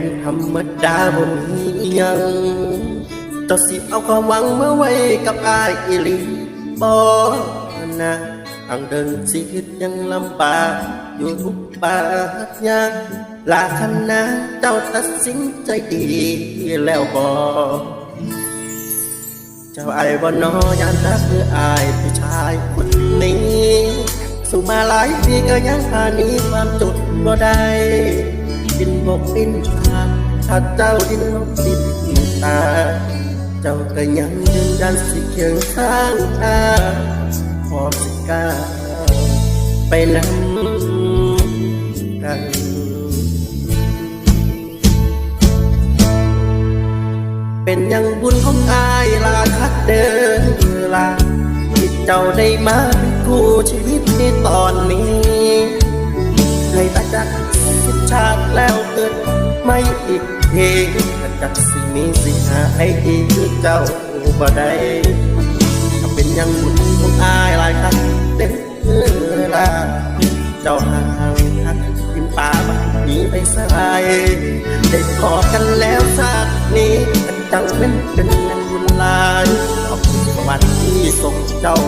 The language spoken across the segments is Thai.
คนธรรมดาบ่มีอิหยังเจ้าสิเอาความหวังมาไว้กับอายอีหลีบ่นะทางเดินชีวิตยังลำบากอยู่ทุกบาทยากลาคันนะเจ้าตัดสินใจดีแล้วบ่เจ้าไอ้บ่นอยานรักคืออายผู้ชายคนนี้ สู่มาหลายปีก็ยังหาหนี้ความจุดบ่ได้ ดินบกดินทาถ้าเจ้าดินลบดินตา เจ้าก็ยังยืนยันสิเคียงข้างอาพอสิก้าไปนำกันเป็นอยังบุญของอายลาคักเดินลาที่เจ้าได้มาเป็นคู่ชีวิตในตอนนี้ เพลงตาจักสิมีสิหาให้อีกเจ้าบ่ได้ถ้าเป็นยังบุญของอายลายคักเดินลาเจ้าห่างทักกินป่าบานหนีไปสายได้ขอกันแล้วชาตินี้จังเป็นเป็นนันบุญลายขอบคุณวรรค์ที่ส่งเจ้า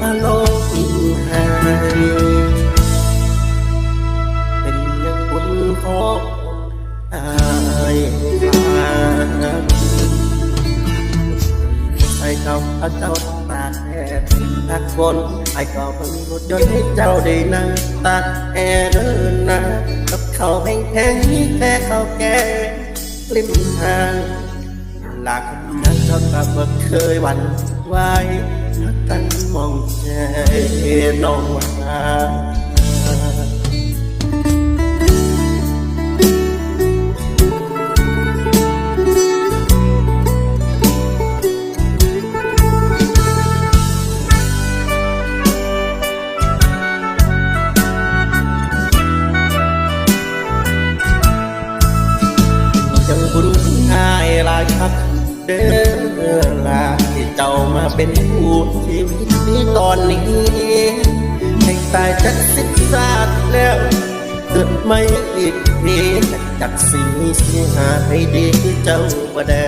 มาโลกให้เป็นยังบุญของ อายใส่เจ้าพระเจ้าตาแอร์ตักฝนไอ้ก็เพิ่งรถยนต์ให้เจ้าได้นั่งตักแอร์เดินนะกับเขาวแพงๆนี่แค่เขาแกงริมทางหลักนั้นเท่ากับว่เคยหวั่นไหวถ้ากันมองใจน้องว่าายหลายครับเด้อลาที่เจ้ามาเป็นผู้ชีวิตนี้ตอนนี้ให้ตายจากสิบศาสตร์แล้วเกิดไม่อีกทีจากสีเสียหาให้ดีคือเจ้าบ่ได้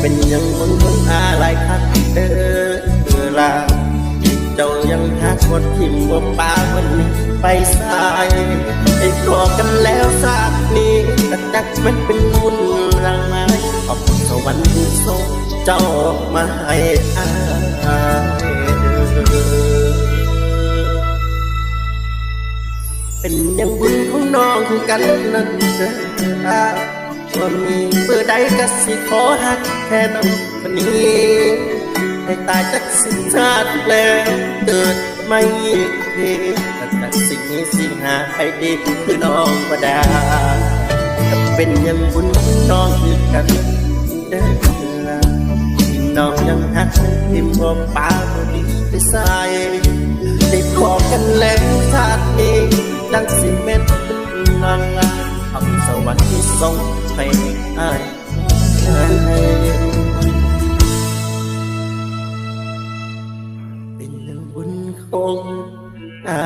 เป็นอยังบุญของอาลายครับเด้อลาเจ้ายังหักหมดทิมบ่ป้าวันนี้ไปสายให้ขอกันแล้วสาดนี้แต่จักมันเป็นบุญรางม้ขอบคุณส วรรค์ที่ส่งเจ้ามาให้อายเป็นยังบุญของน้องคือกันนั่นเด้อว่ามีเบอร์ใดก็สิขอหักแค่นั้นวันนี้ให้ตายจากสิ่งชาติแล้วเกิดไม่อีกทีแต่จากสิ่งนี้สิ่งหาให้ดีคือน้องก็ได้เป็นยังบุญของน้องคือกัน กันแล้วชาตินี้ดังสิเม็ดนนางงามเอาสวรรค์ที่ทรงให้อายให้เป็นบุญคงอา